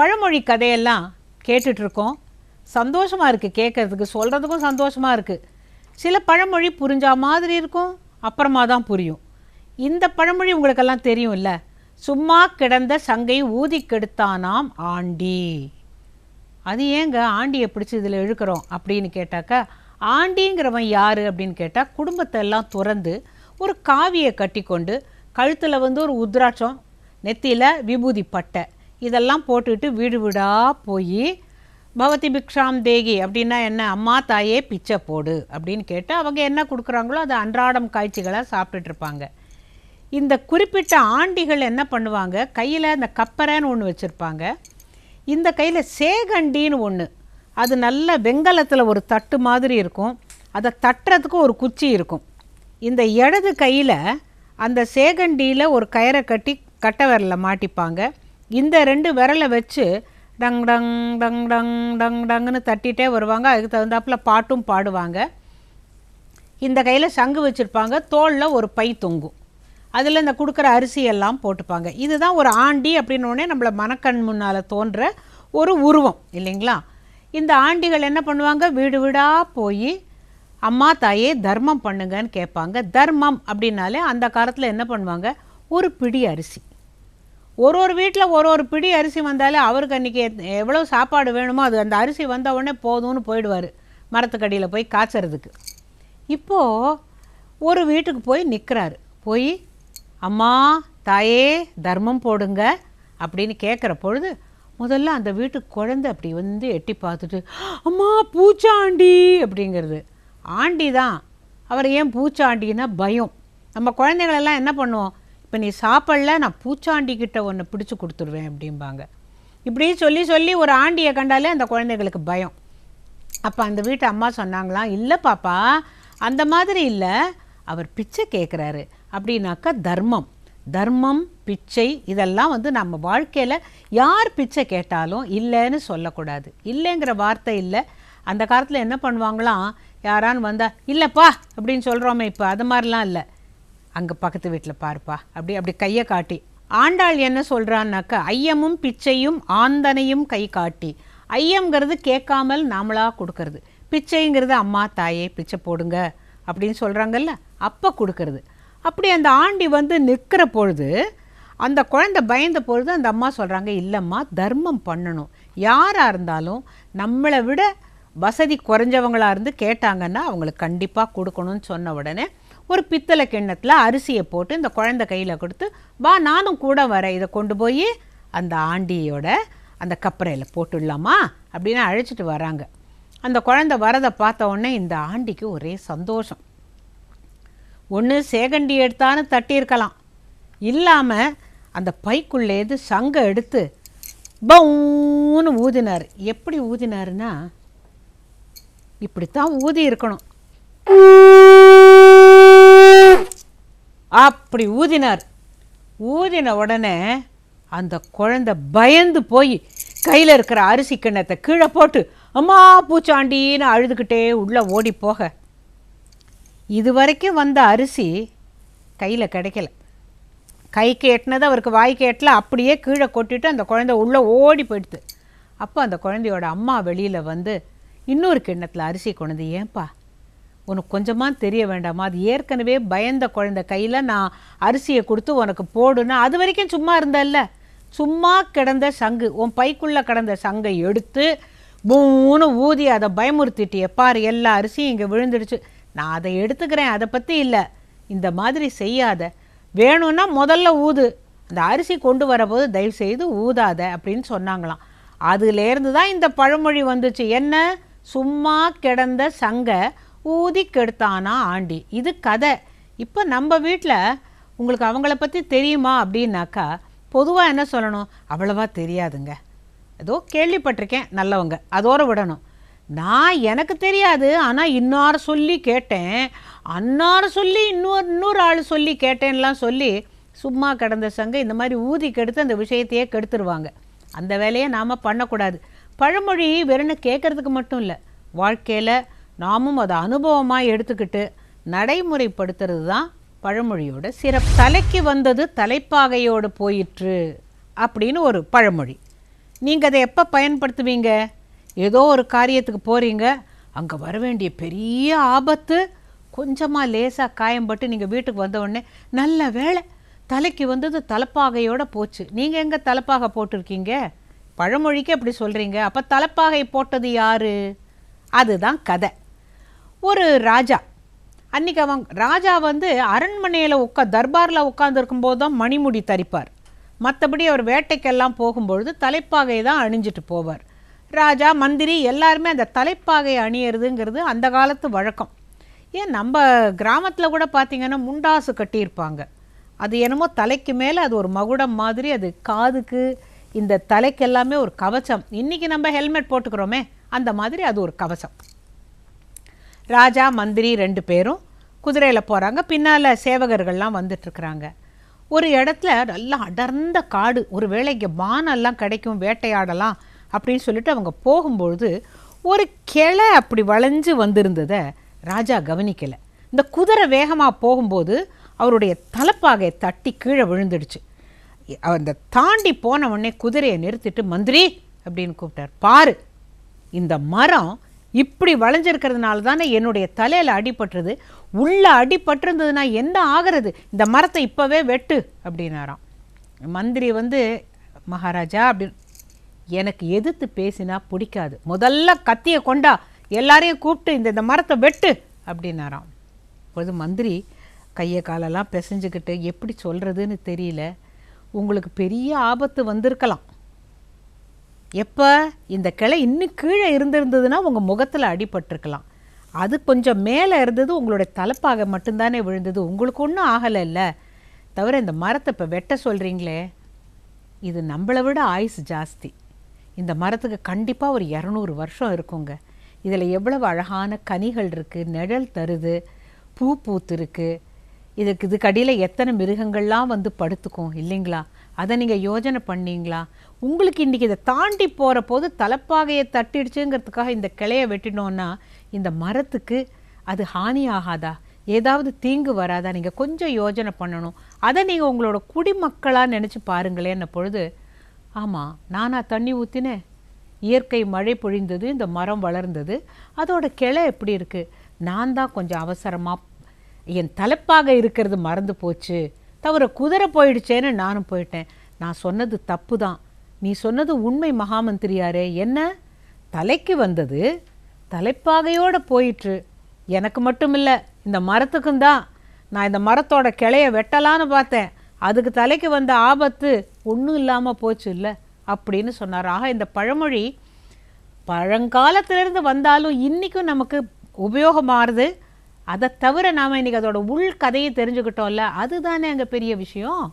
பழமொழி கதையெல்லாம் கேட்டுட்ருக்கோம். சந்தோஷமாக இருக்குது கேட்குறதுக்கு சொல்கிறதுக்கும் சந்தோஷமாக இருக்குது சில பழமொழி புரிஞ்சா மாதிரி இருக்கும் அப்புறமா தான் புரியும். இந்த பழமொழி உங்களுக்கெல்லாம் தெரியும்ல? சும்மா கிடந்த சங்கை ஊதி கெடுத்தானாம் ஆண்டி. அது ஏங்க ஆண்டியை பிடிச்சி இதில் இழுக்கிறோம் அப்படின்னு கேட்டாக்கா ஆண்டிங்கிறவன் யார் அப்படின்னு கேட்டால் குடும்பத்தை எல்லாம் துறந்து ஒரு காவியை கட்டிக்கொண்டு கழுத்தில் வந்து ஒரு உத்ராட்சம் நெத்தியில் விபூதி பட்டை இதெல்லாம் போட்டுட்டு வீடு வீடாக போய் பவதி பிக்ஷாம் தேகி அப்படின்னா என்ன? அம்மா தாயே பிச்சை போடு அப்படின்னு கேட்டு அவங்க என்ன கொடுக்குறாங்களோ அதை அன்றாடம் காய்ச்சிகளாக சாப்பிட்டுட்ருப்பாங்க. இந்த குறிப்பிட்ட ஆண்டிகள் என்ன பண்ணுவாங்க? கையில் இந்த கப்பரைன்னு ஒன்று வச்சுருப்பாங்க. இந்த கையில் சேகண்டின்னு ஒன்று அது நல்ல வெங்கலத்தில் ஒரு தட்டு மாதிரி இருக்கும். அதை தட்டுறதுக்கு ஒரு குச்சி இருக்கும். இந்த இடது கையில் அந்த சேகண்டியில் ஒரு கயிறை கட்டி கட்டை விரலில் மாட்டிப்பாங்க. இந்த ரெண்டு விரலை வச்சு டங் டங் டங் டங் டங் டங்குன்னு தட்டிகிட்டே வருவாங்க. அதுக்கு தகுந்தாப்புல பாட்டும் பாடுவாங்க. இந்த கையில் சங்கு வச்சுருப்பாங்க. தோளில் ஒரு பை தொங்கும். அதில் இந்த கொடுக்குற அரிசியெல்லாம் போட்டுப்பாங்க. இதுதான் ஒரு ஆண்டி அப்படின்னோடனே நம்மளை மனக்கண் முன்னால் தோன்ற ஒரு உருவம் இல்லைங்களா? இந்த ஆண்டிகள் என்ன பண்ணுவாங்க? வீடு வீடாக போய் அம்மா தாயே தர்மம் பண்ணுங்கன்னு கேட்பாங்க. தர்மம் அப்படின்னாலே அந்த காலத்தில் என்ன பண்ணுவாங்க? ஒரு பிடி அரிசி. ஒரு ஒரு வீட்டில் ஒரு ஒரு பிடி அரிசி வந்தாலே அவருக்கு அன்றைக்கி எவ்வளோ சாப்பாடு வேணுமோ அது அந்த அரிசி வந்த உடனே போதும்னு போயிடுவார். மரத்துக்கடியில் போய் காய்ச்சறதுக்கு. இப்போது ஒரு வீட்டுக்கு போய் நிற்கிறாரு போய் அம்மா தாயே தர்மம் போடுங்க அப்படின்னு கேட்குற பொழுது முதல்ல அந்த வீட்டுக்கு குழந்தை அப்படி வந்து எட்டி பார்த்துட்டு அம்மா பூச்சாண்டி அப்படிங்கிறது. ஆண்டி தான் அவர் ஏன் பூச்சாண்டின்னா பயம். நம்ம குழந்தைங்களெல்லாம் என்ன பண்ணுவோம்? இப்போ நீ சாப்பிடல நான் பூச்சாண்டிக்கிட்ட ஒன்று பிடிச்சி கொடுத்துருவேன் அப்படிம்பாங்க. இப்படி சொல்லி சொல்லி ஒரு ஆண்டியை கண்டாலே அந்த குழந்தைகளுக்கு பயம். அப்போ அந்த வீட்டு அம்மா சொன்னாங்களாம் இல்லை பாப்பா அந்த மாதிரி இல்லை. அவர் பிச்சை கேட்குறாரு அப்படின்னாக்கா தர்மம். தர்மம் பிச்சை இதெல்லாம் வந்து நம்ம வாழ்க்கையில் யார் பிச்சை கேட்டாலும் இல்லைன்னு சொல்லக்கூடாது. இல்லைங்கிற வார்த்தை இல்லை. அந்த காலத்தில் என்ன பண்ணுவாங்களாம் யாரான்னு வந்தால் இல்லைப்பா அப்படின்னு சொல்கிறோமே இப்போ அது மாதிரிலாம் இல்லை. அங்கே பக்கத்து வீட்டில் பார்ப்பா. அப்படி அப்படி கையை காட்டி. ஆண்டாள் என்ன சொல்கிறான்னாக்கா ஐயமும் பிச்சையும் ஆந்தனையும் கை காட்டி. ஐயம்ங்கிறது கேட்காமல் நாமளாக கொடுக்கறது. பிச்சைங்கிறது அம்மா தாயே பிச்சை போடுங்க அப்படின்னு சொல்கிறாங்கல்ல அப்போ கொடுக்கறது. அப்படி அந்த ஆண்டி வந்து நிற்கிற பொழுது அந்த குழந்தை பயந்த பொழுது அந்த அம்மா சொல்கிறாங்க இல்லைம்மா தர்மம் பண்ணணும். யாராக இருந்தாலும் நம்மளை விட வசதி குறைஞ்சவங்களாக இருந்து கேட்டாங்கன்னா அவங்களுக்கு கண்டிப்பாக கொடுக்கணும்னு சொன்ன உடனே ஒரு பித்தளை கிண்ணத்தில் அரிசியை போட்டு இந்த குழந்தை கையில் கொடுத்து வா நானும் கூட வரேன். இதை கொண்டு போய் அந்த ஆண்டியோட அந்த கப்பரையில் போட்டுடலாமா? அப்படின்னு அழைச்சிட்டு வராங்க. அந்த குழந்தை வரதை பார்த்த உடனே இந்த ஆண்டிக்கு ஒரே சந்தோஷம். ஒன்று சேகண்டி எடுத்தான்னு தட்டியிருக்கலாம். இல்லாமல் அந்த பைக்குள்ளேருந்து சங்கை எடுத்து பவுன்னு ஊதினார். எப்படி ஊதினாருன்னா இப்படித்தான் ஊதி இருக்கணும். அப்படி ஊதினார். ஊதின உடனே அந்த குழந்தை பயந்து போய் கையில் இருக்கிற அரிசி கிண்ணத்தை கீழே போட்டு அம்மா பூச்சாண்டின்னு அழுதுகிட்டே உள்ளே ஓடி போக. இது வரைக்கும் வந்த அரிசி கையில் கிடைக்கல. கைக்கு எட்டினது அவருக்கு வாய்க்கு எட்டல அப்படியே கீழே கொட்டிட்டு அந்த குழந்தை உள்ளே ஓடி போயிடுது. அப்போ அந்த குழந்தையோட அம்மா வெளியில் வந்து இன்னொரு கிண்ணத்தில் அரிசி கொண்டு ஏன்பா? உனக்கு கொஞ்சமாக தெரிய வேண்டாமா? அது ஏற்கனவே பயந்த குழந்தை. கையில் நான் அரிசியை கொடுத்து உனக்கு போடுன்னா. அது வரைக்கும் சும்மா இருந்தல்ல. சும்மா கிடந்த சங்கு. உன் பைக்குள்ளே கிடந்த சங்கை எடுத்து மூணு ஊதி அதை பயமுறுத்திட்டு எப்பார் எல்லா அரிசியும் இங்கே விழுந்துடுச்சு. நான் அதை எடுத்துக்கிறேன். அதை பற்றி இல்லை. இந்த மாதிரி செய்யாத. வேணும்னா முதல்ல ஊது. அந்த அரிசி கொண்டு வரபோது தயவு செய்து ஊதாத அப்படின்னு சொன்னாங்களாம். அதுலேருந்து தான் இந்த பழமொழி வந்துச்சு. என்ன? சும்மா கிடந்த சங்கை ஊதி கெடுத்தானா ஆண்டி? இது கதை. இப்போ நம்ம வீட்டில் உங்களுக்கு அவங்கள பற்றி தெரியுமா அப்படின்னாக்கா பொதுவாக என்ன சொல்லணும்? அவ்வளவா தெரியாதுங்க. ஏதோ கேள்விப்பட்டிருக்கேன் நல்லவங்க. அதோடு விடணும். நான் எனக்கு தெரியாது ஆனால் இன்னார் சொல்லி கேட்டேன். அன்னார் சொல்லி இன்னொரு இன்னொரு ஆள் சொல்லி கேட்டேன்லாம் சொல்லி சும்மா கிடந்த சங்க இந்த மாதிரி ஊதி கெடுத்து அந்த விஷயத்தையே கெடுத்துருவாங்க. அந்த வேலையை நாம் பண்ணக்கூடாது. பழமொழி வெறும்னு கேட்குறதுக்கு மட்டும் இல்லை. வாழ்க்கையில் நாமும் அதை அனுபவமாக எடுத்துக்கிட்டு நடைமுறைப்படுத்துறது தான் பழமொழியோட சிறப்பு. தலைக்கு வந்தது தலைப்பாகையோடு போயிற்று அப்படின்னு ஒரு பழமொழி. நீங்கள் அதை எப்போ பயன்படுத்துவீங்க? ஏதோ ஒரு காரியத்துக்கு போகிறீங்க அங்கே வர வேண்டிய பெரிய ஆபத்து கொஞ்சமாக லேசாக காயம்பட்டு நீங்கள் வீட்டுக்கு வந்த உடனே நல்ல வேளை தலைக்கு வந்தது தலைப்பாகையோட போச்சு. நீங்கள் எங்கே தலைப்பாகை போட்டிருக்கீங்க? பழமொழிக்கு அப்படி சொல்கிறீங்க அப்போ தலைப்பாகை போட்டது யாரு? அதுதான் கதை. ஒரு ராஜா. அன்றைக்கி அவன் ராஜா வந்து அரண்மனையில் உட்கா தர்பாரில் உட்காந்துருக்கும் போது தான் மணிமுடி தரிப்பார். மற்றபடி அவர் வேட்டைக்கெல்லாம் போகும்பொழுது தலைப்பாகை தான் அணிஞ்சிட்டு போவார். ராஜா மந்திரி எல்லாருமே அந்த தலைப்பாகை அணியறதுங்கிறது அந்த காலத்து வழக்கம். ஏன் நம்ம கிராமத்தில் கூட பார்த்திங்கன்னா முண்டாசு கட்டியிருப்பாங்க. அது என்னமோ தலைக்கு மேலே அது ஒரு மகுடம் மாதிரி அது காதுக்கு இந்த தலைக்கு எல்லாமே ஒரு கவசம். இன்றைக்கி நம்ம ஹெல்மெட் போட்டுக்கிறோமே அந்த மாதிரி அது ஒரு கவசம். ராஜா மந்திரி ரெண்டு பேரும் குதிரையில் போகிறாங்க பின்னால் சேவகர்கள்லாம் வந்துட்டுருக்குறாங்க. ஒரு இடத்துல நல்லா அடர்ந்த காடு ஒரு வேளை இங்கே பானெல்லாம் கிடைக்கும் வேட்டையாடலாம் அப்படின்னு சொல்லிட்டு அவங்க போகும்பொழுது ஒரு கிளை அப்படி வளைஞ்சு வந்திருந்ததை ராஜா கவனிக்கலை. இந்த குதிரை வேகமாக போகும்போது அவருடைய தலைப்பாகையை தட்டி கீழே விழுந்துடுச்சு. அந்த தாண்டி போன உடனே குதிரையை நிறுத்திட்டு மந்திரி அப்படின்னு கூப்பிட்டார். பாரு இந்த மரம் இப்படி வளைஞ்சிருக்கிறதுனால தானே என்னுடைய தலையில் அடிபட்டுறது உள்ளே அடிபட்டிருந்ததுன்னா என்ன ஆகிறது? இந்த மரத்தை இப்போவே வெட்டு அப்படின்னாராம். மந்திரி வந்து மகாராஜா அப்படின்னு எனக்கு எதிர்த்து பேசினா பிடிக்காது. முதல்ல கத்தியை கொண்டா எல்லாரையும் கூப்பிட்டு இந்த இந்த மரத்தை வெட்டு அப்படின்னாராம். அப்பொழுது மந்திரி கையை காலெல்லாம் பிசைஞ்சுக்கிட்டு எப்படி சொல்கிறதுன்னு தெரியல. உங்களுக்கு பெரிய ஆபத்து வந்திருக்கலாம். எப்போ? இந்த கிளை இன்னும் கீழே இருந்திருந்ததுன்னா உங்கள் முகத்தில் அடிபட்டிருக்கலாம். அது கொஞ்சம் மேலே இருந்தது உங்களுடைய தலைப்பாக மட்டும்தானே விழுந்தது. உங்களுக்கு ஒன்றும் ஆகலைல்ல. தவிர இந்த மரத்தை இப்போ வெட்ட சொல்கிறீங்களே இது நம்மளை விட ஆயுசு ஜாஸ்தி. இந்த மரத்துக்கு கண்டிப்பாக ஒரு இரநூறு வருஷம் இருக்குங்க. இதில் எவ்வளவு அழகான கனிகள் இருக்குது நிழல் தருது பூ பூத்து இதுக்கு இதுக்கு அடியில் எத்தனை மிருகங்கள்லாம் வந்து படுத்துக்கும் இல்லைங்களா? அதை நீங்கள் யோஜனை பண்ணீங்களா? உங்களுக்கு இன்றைக்கி இதை தாண்டி போகிற போது தலைப்பாகையை தட்டிடுச்சுங்கிறதுக்காக இந்த கிளையை வெட்டினோன்னா இந்த மரத்துக்கு அது ஹானி ஆகாதா? ஏதாவது தீங்கு வராதா? நீங்கள் கொஞ்சம் யோஜனை பண்ணணும். அதை நீங்கள் உங்களோட குடிமக்களாக நினச்சி பாருங்களேன்ன பொழுது ஆமாம் நானா தண்ணி ஊற்றினேன் இயற்கை மழை பொழிந்தது இந்த மரம் வளர்ந்தது. அதோட கிளை எப்படி இருக்குது நான் தான் கொஞ்சம் அவசரமாக என் தலைப்பாக இருக்கிறது மறந்து போச்சு. தவிர குதிரை போயிடுச்சேன்னு நானும் போயிட்டேன். நான் சொன்னது தப்பு தான் நீ சொன்னது உண்மை மகாமந்திரியாரே. என்ன? தலைக்கு வந்தது. தலைப்பாகையோடு போயிற்று. எனக்கு மட்டும் இல்லை இந்த மரத்துக்கும் தான். நான் இந்த மரத்தோட கிளைய வெட்டலான்னு பார்த்தேன். அதுக்கு தலைக்கு வந்த ஆபத்து ஒன்றும் இல்லாமல் போச்சு இல்லை அப்படின்னு சொன்னார். ஆக இந்த பழமொழி பழங்காலத்திலிருந்து வந்தாலும் இன்றைக்கும் நமக்கு உபயோகமாகுது அதை தவிர நாம் இன்றைக்கி அதோட உள் கதையை தெரிஞ்சுக்கிட்டோம்ல அதுதானே அங்கே பெரிய விஷயம்?